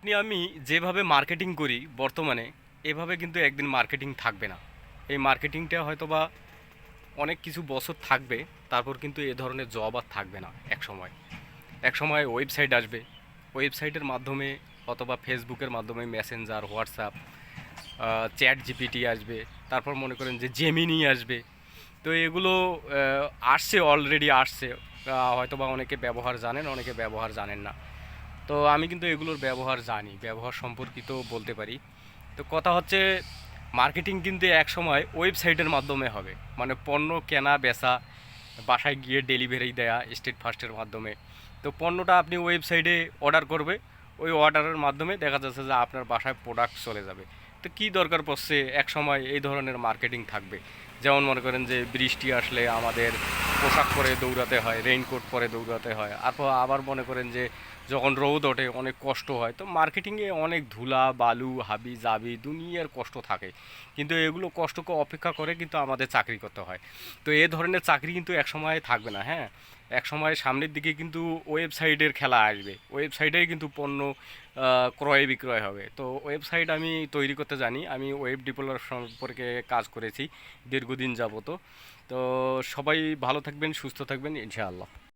আপনি, আমি যেভাবে মার্কেটিং করি বর্তমানে, এভাবে কিন্তু একদিন মার্কেটিং থাকবে না। এই মার্কেটিংটা হয়তো বা অনেক কিছু বছর থাকবে, তারপর কিন্তু এ ধরনের জব আর থাকবে না এক সময় এক সময় ওয়েবসাইট আসবে ওয়েবসাইটের মাধ্যমে অথবা ফেসবুকের মাধ্যমে মেসেঞ্জার হোয়াটসঅ্যাপ চ্যাট জিপিটি আসবে, তারপর মনে করেন যে জেমিনি আসবে। তো এগুলো আসছে অলরেডি আসছে। হয়তোবা অনেকে ব্যবহার জানেন, অনেকে ব্যবহার জানেন না। তো আমি কিন্তু এগুলোর ব্যবহার জানি, ব্যবহার সম্পর্কিত বলতে পারি। তো কথা হচ্ছে, মার্কেটিং কিন্তু এক সময় ওয়েবসাইটের মাধ্যমে হবে। মানে পণ্য কেনা, বেচা, বাসায় গিয়ে ডেলিভারি দেয়া স্টেট ফার্স্টের মাধ্যমে। তো পণ্যটা আপনি ওয়েবসাইটে অর্ডার করবে, ওই অর্ডারের মাধ্যমে দেখা যাচ্ছে যে আপনার বাসায় প্রোডাক্ট চলে যাবে। তো কি দরকার পড়ছে? এক সময় এই ধরনের মার্কেটিং থাকবে। যেমন মনে করেন যে বৃষ্টি আসলে আমাদের পোশাক পরে দৌড়াতে হয় রেইনকোট পরে দৌড়াতে হয়। আর আবার মনে করেন যে যখন রোদ ওঠে, অনেক কষ্ট হয়। তো মার্কেটিংয়ে অনেক ধুলা, বালু, হাবি, জাবি দুনিয়ার কষ্ট থাকে। কিন্তু এগুলো কষ্টকে অপেক্ষা করে কিন্তু আমাদের চাকরি করতে হয়। তো এ ধরনের চাকরি কিন্তু একসময় থাকবে না হ্যাঁ? এক সময় সামনের দিকে কিন্তু ওয়েবসাইটের খেলা আসবে। ওয়েবসাইটেই কিন্তু পণ্য ক্রয় বিক্রয় হবে। তো ওয়েবসাইট আমি তৈরি করতে জানি। আমি ওয়েব ডেভেলপার সম্পর্কে কাজ করেছি দীর্ঘদিন যাবত। তো সবাই ভালো থাকবেন, সুস্থ থাকবেন, ইনশাআল্লাহ।